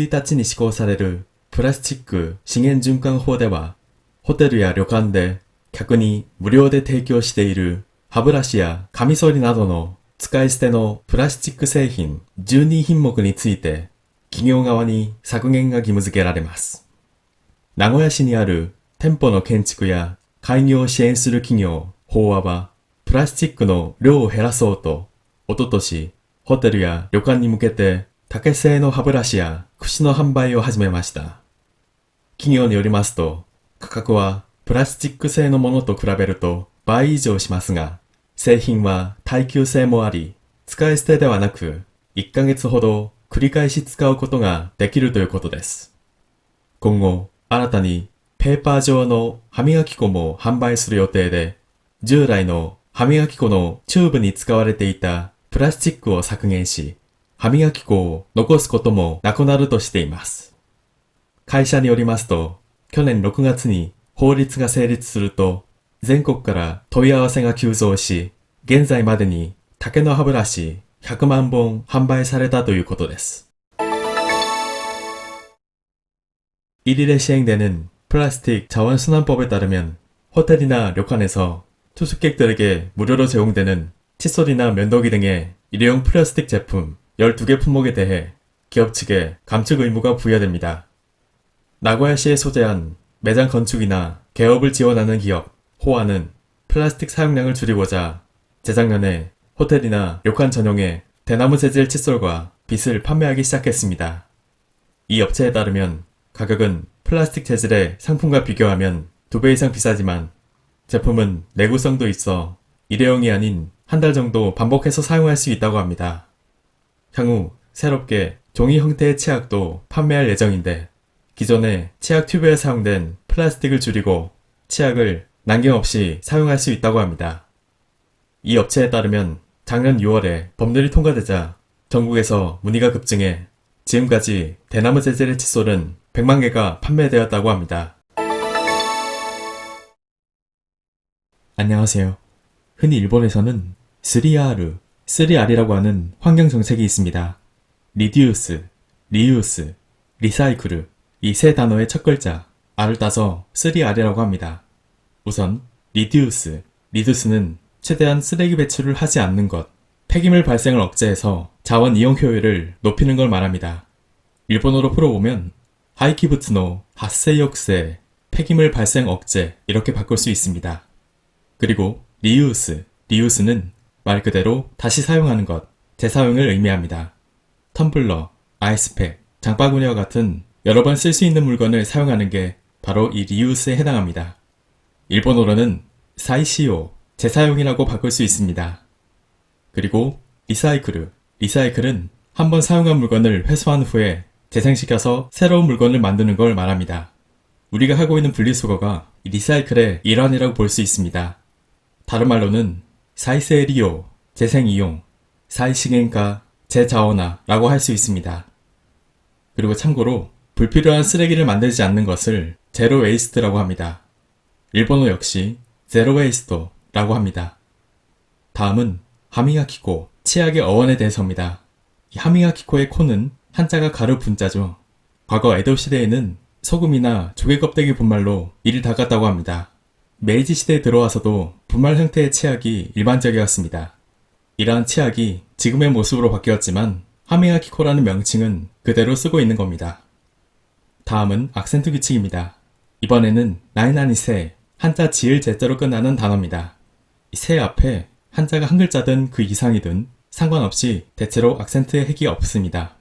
1日に施行されるプラスチック資源循環法では、ホテルや旅館で客に無料で提供している歯ブラシやカミソリなどの使い捨てのプラスチック製品12品目について企業側に削減が義務付けられます。名古屋市にある店舗の建築や開業を支援する企業、法和は、プラスチックの量を減らそうと、おととし、ホテルや旅館に向けて竹製の歯ブラシや櫛の販売を始めました。企業によりますと、価格はプラスチック製のものと比べると倍以上しますが、製品は耐久性もあり、使い捨てではなく、1ヶ月ほど繰り返し使うことができるということです。今後、新たにペーパー状の歯磨き粉も販売する予定で、従来の歯磨き粉のチューブに使われていたプラスチックを削減し、歯磨き粉を残すこともなくなるとしています。会社によりますと、去年6月に法律が成立すると、全国から問い合わせが急増し、現在までに竹の歯ブラシ100万本販売されたということです。 1일에 시행되는 플라스틱 자원순환법에 따르면 호텔이나旅館에서 투숙객들에게 무료로 제공되는 칫솔이나 면도기 등의 일회용 플라스틱 제품 12개 품목에 대해 기업 측에 감축 의무가 부여됩니다. 나고야시에 소재한 매장 건축이나 개업을 지원하는 기업 호화는 플라스틱 사용량을 줄이고자 재작년에 호텔이나旅館 전용의 대나무 재질 칫솔과 빗을 판매하기 시작했습니다. 이 업체에 따르면 가격은 플라스틱 재질의 상품과 비교하면 두배 이상 비싸지만 제품은 내구성도 있어 일회용이 아닌 한 달 정도 반복해서 사용할 수 있다고 합니다. 향후 새롭게 종이 형태의 치약도 판매할 예정인데 기존의 치약 튜브에 사용된 플라스틱을 줄이고 치약을 남김없이 사용할 수 있다고 합니다. 이 업체에 따르면 작년 6월에 법률이 통과되자 전국에서 문의가 급증해 지금까지 대나무 재질의 칫솔은 100만 개가 판매되었다고 합니다. 안녕하세요. 흔히 일본에서는 3R, 3R이라고 하는 환경 정책이 있습니다. 리듀스, 리유스, 리사이클 이 세 단어의 첫 글자 R을 따서 3R이라고 합니다. 우선 리듀스, 리듀스는 최대한 쓰레기 배출을 하지 않는 것, 폐기물 발생을 억제해서 자원 이용 효율을 높이는 걸 말합니다. 일본어로 풀어보면 하이키부츠노 하세이옥세 폐기물 발생 억제 이렇게 바꿀 수 있습니다. 그리고 리유스, 리유스는 말 그대로 다시 사용하는 것, 재사용을 의미합니다. 텀블러, 아이스팩, 장바구니와 같은 여러 번 쓸 수 있는 물건을 사용하는 게 바로 이 리유스에 해당합니다. 일본어로는 사이시오, 재사용이라고 바꿀 수 있습니다. 그리고 리사이클, 리사이클은 한 번 사용한 물건을 회수한 후에 재생시켜서 새로운 물건을 만드는 걸 말합니다. 우리가 하고 있는 분리수거가 이 리사이클의 일환이라고 볼 수 있습니다. 다른 말로는 사이세 리오, 재생 이용, 사이시겐가, 재자원화라고 할 수 있습니다. 그리고 참고로 불필요한 쓰레기를 만들지 않는 것을 제로 웨이스트라고 합니다. 일본어 역시 제로 웨이스트라고 합니다. 다음은 하미야키코, 치약의 어원에 대해서입니다. 이 하미야키코의 코는 한자가 가루 분자죠. 과거 에도 시대에는 소금이나 조개 껍데기 분말로 이를 닦았다고 합니다. 메이지 시대에 들어와서도 분말 형태의 치약이 일반적이었습니다. 이러한 치약이 지금의 모습으로 바뀌었지만 하미야키코라는 명칭은 그대로 쓰고 있는 겁니다. 다음은 악센트 규칙입니다. 이번에는 나이나니세 한자 지을 제자로 끝나는 단어입니다. 이세 앞에 한자가 한 글자든 그 이상이든 상관없이 대체로 악센트의 핵이 없습니다.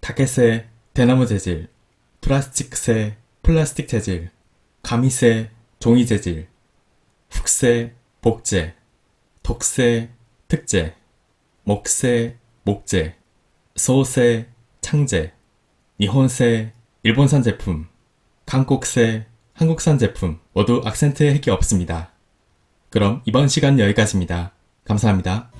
타케세 대나무 재질, 플라스틱세 플라스틱 재질, 가미세 종이 재질, 훅세 복제, 독세 특제, 목세 목재, 소세 창제, 니혼세 일본산 제품, 한국세 한국산 제품 모두 악센트의 핵이 없습니다. 그럼 이번 시간 여기까지입니다. 감사합니다.